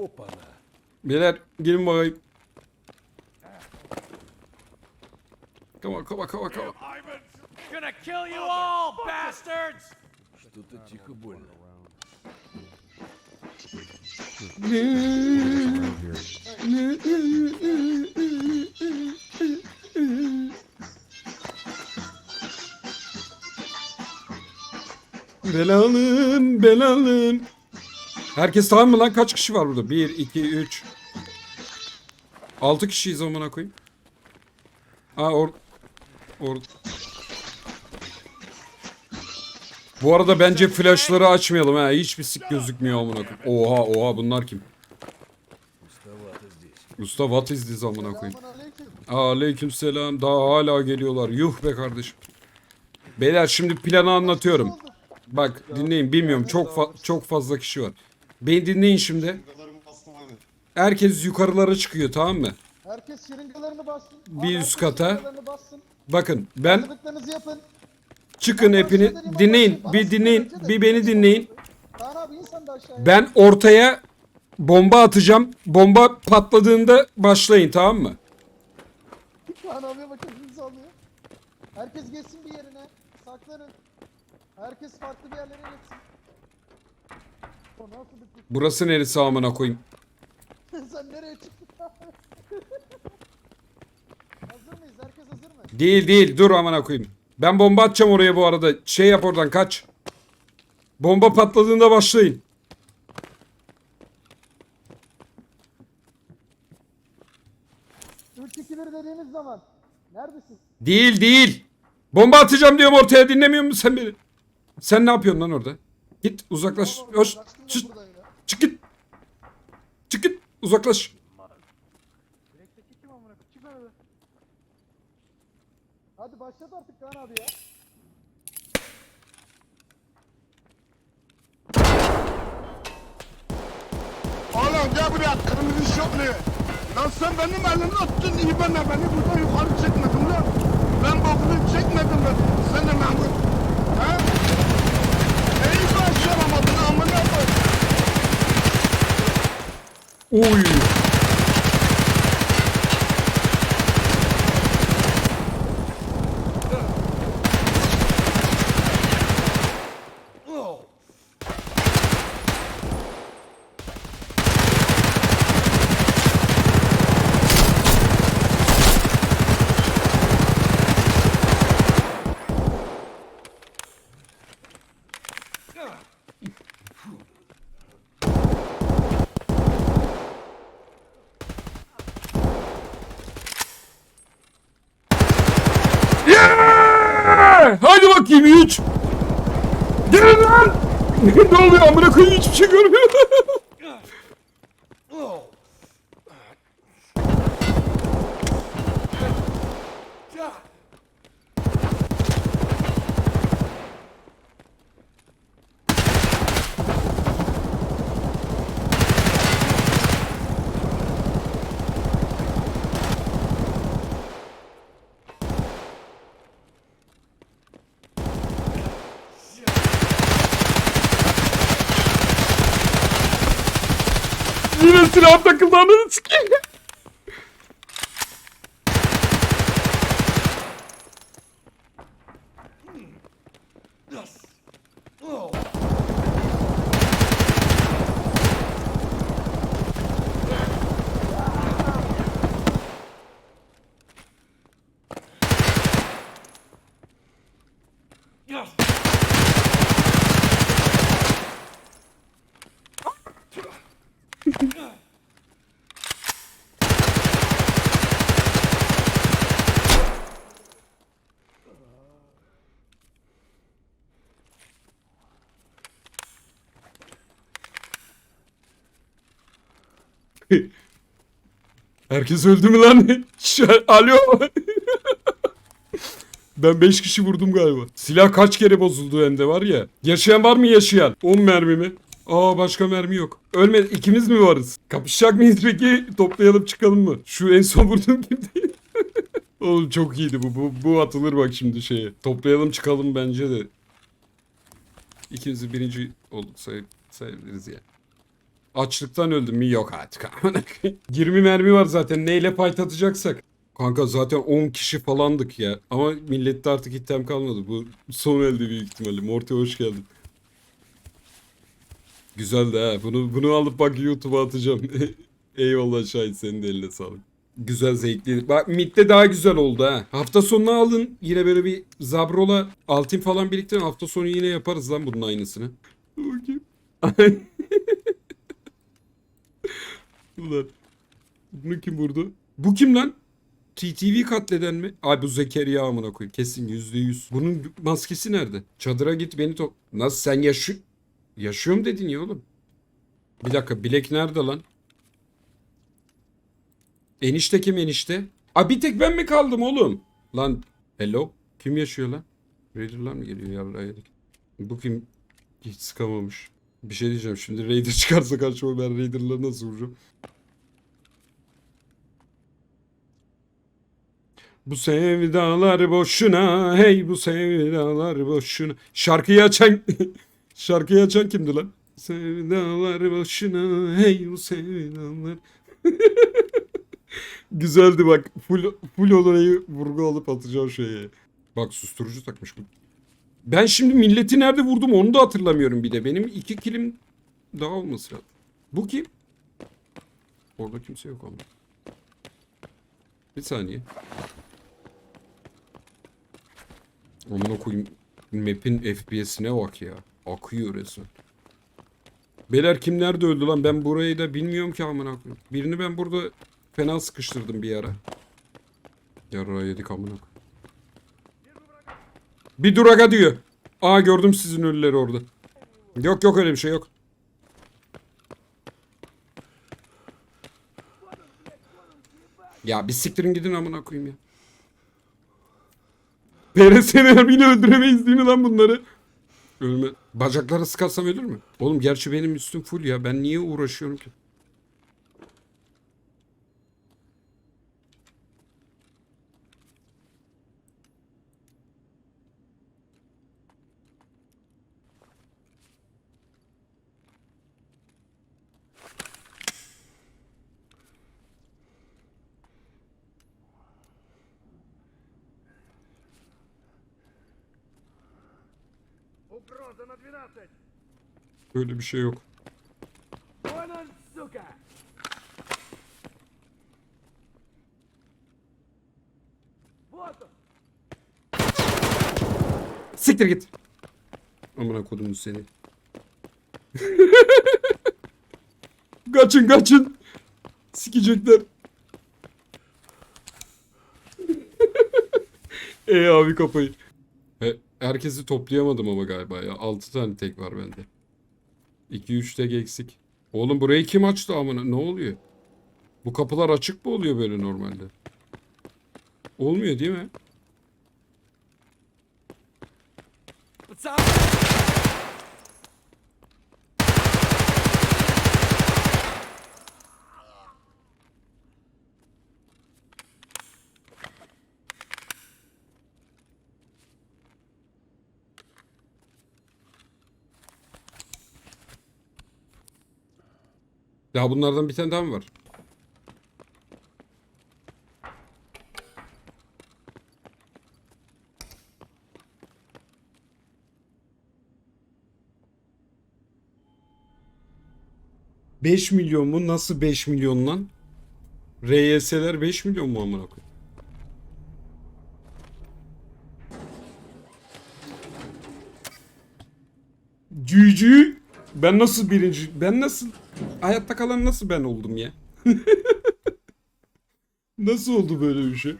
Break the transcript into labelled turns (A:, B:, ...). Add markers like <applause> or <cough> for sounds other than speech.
A: Опана.
B: Beyler gelin bakayım. Come on, come on, come on, come on.
C: Gonna kill you all, bastards!
A: Что-то тихо больно.
B: Belalın, belalın. Herkes tamam mı lan? Kaç kişi var burada? 1, 2, 3. 6 kişiyiz amına koyayım. Aa or... Or... Bu arada bence flashları açmayalım ha. Hiçbir sik gözükmüyor amına koyayım. Oha oha bunlar kim? Usta what is this amına koyayım. Aleyküm selam. Daha hala geliyorlar. Yuh be kardeşim. Beyler şimdi planı anlatıyorum. Bak dinleyin bilmiyorum çok fa çok fazla kişi var. Beni dinleyin şimdi.
D: Şırıngalarımı bastım abi.
B: Herkes yukarılara çıkıyor tamam mı?
D: Herkes şırıngalarını bassın.
B: Bir
D: Abi,
B: üst
D: herkes
B: kata.
D: şırıngalarını bassın.
B: Bakın ben
D: Hazırlıklarınızı yapın.
B: çıkın hepini dinleyin bir dinleyin bir beni dinleyin.
D: Kaan abi insan da aşağıya.
B: Ben ortaya bomba atacağım. Bomba patladığında başlayın tamam mı?
D: Kaan abiye bakın hızlı alıyor. Herkes geçsin bir yerine. Saklanın. Herkes farklı bir yerlere geçsin.
B: Burası neresi amına koyayım? <laughs>
D: Sen nereye çıktın? <laughs> hazır mıyız? Herkes hazır mı?
B: Değil değil dur amına koyayım. Ben bomba atacağım oraya bu arada. Şey yap oradan kaç. Bomba patladığında başlayın.
D: Üç, dediğimiz zaman. Neredesin?
B: Değil değil. Bomba atacağım diyorum ortaya dinlemiyor musun sen beni? Sen ne yapıyorsun lan orada? Git uzaklaş.
D: Oğlum,
B: Hoş. Çık,
D: buradan
B: çık git. Çık git. Uzaklaş.
D: Hadi başlat artık Kaan abi ya.
E: Oğlum gel buraya kırmızı şortlu. Lan sen benim elimi ben de beni burada yukarı çekmedin lan. Ben bokunu çekmedim ben. Sen de Mahmut. Ha? Neyi başaramadın amına koy.
B: Oy. Yeah! Hadi bakayım 3. Gelin lan. <laughs> ne oluyor amına koyayım hiçbir şey görmüyorum. <laughs> Yine silah takıldı ananı sikeyim. Herkes öldü mü lan? <laughs> Alo. ben 5 kişi vurdum galiba. Silah kaç kere bozuldu hem de var ya. Yaşayan var mı yaşayan? 10 mermi mi? Aa başka mermi yok. Ölme ikimiz mi varız? Kapışacak mıyız peki? Toplayalım çıkalım mı? Şu en son vurduğum kim değil? <laughs> Oğlum çok iyiydi bu. bu. Bu atılır bak şimdi şeye. Toplayalım çıkalım bence de. İkimizi birinci olduk say sayabiliriz ya. Açlıktan öldüm mü? Yok artık. <laughs> 20 mermi var zaten. Neyle fight atacaksak. Kanka zaten 10 kişi falandık ya. Ama millette artık item kalmadı. Bu son elde büyük ihtimalle. Morty hoş geldin. Güzel de ha. Bunu, bunu alıp bak YouTube'a atacağım. <laughs> Eyvallah Şahin senin de eline sağlık. Güzel zevkli. Bak midde daha güzel oldu ha. Hafta sonuna alın. Yine böyle bir Zabrola altın falan biriktirin. Hafta sonu yine yaparız lan bunun aynısını. Bakayım. <laughs> Ulan. Bunu kim vurdu? Bu kim lan? TTV katleden mi? Ay bu Zekeriya amına koyayım. Kesin yüzde yüz. Bunun maskesi nerede? Çadıra git beni top... Nasıl sen yaşıyor... Yaşıyorum dedin ya oğlum. Bir dakika bilek nerede lan? Enişte kim enişte? Aa bir tek ben mi kaldım oğlum? Lan hello? Kim yaşıyor lan? Raider'lar mı geliyor yarrağı yedik. Bu kim? Hiç sıkamamış. Bir şey diyeceğim şimdi Raider <laughs> çıkarsa karşıma ben Raider'ları nasıl vuracağım? Bu sevdalar boşuna hey bu sevdalar boşuna. Şarkıyı açan <laughs> şarkıyı açan kimdi lan? Sevdalar boşuna hey bu sevdalar. <laughs> Güzeldi bak. Full, full olayı vurgu alıp atacağım şeye. Bak susturucu takmış bu. Ben şimdi milleti nerede vurdum onu da hatırlamıyorum bir de. Benim iki kilim daha olması lazım. Bu kim? Orada kimse yok ama. Bir saniye. Amına koyayım. Map'in FPS'ine bak ya. Akıyor resmen. Beyler kim nerede öldü lan? Ben burayı da bilmiyorum ki amına koyayım. Birini ben burada fena sıkıştırdım bir ara. Yarra yedik amına koyayım. Bir duraga diyor. Aa gördüm sizin ölüleri orada. Yok yok öyle bir şey yok. Ya bir siktirin gidin amına koyayım ya. PRS'ni bile öldüremeyiz değil mi lan bunları? Ölme. Bacaklara sıkarsam ölür mü? Oğlum gerçi benim üstüm full ya. Ben niye uğraşıyorum ki? Böyle bir şey yok. Siktir git. Amına kodumuz seni. <laughs> kaçın kaçın. Sikecekler. <laughs> e abi kafayı herkesi toplayamadım ama galiba ya. 6 tane tek var bende. 2-3 tek eksik. Oğlum burayı kim açtı amına? Ne oluyor? Bu kapılar açık mı oluyor böyle normalde? Olmuyor değil mi?
C: What's up?
B: Ya bunlardan bir tane daha mı var? Beş milyon mu? Nasıl 5 milyon lan? RYS'ler 5 milyon mu amına koyayım? Cücü. Ben nasıl birinci? Ben nasıl? Hayatta kalan nasıl ben oldum ya? nasıl oldu böyle bir şey?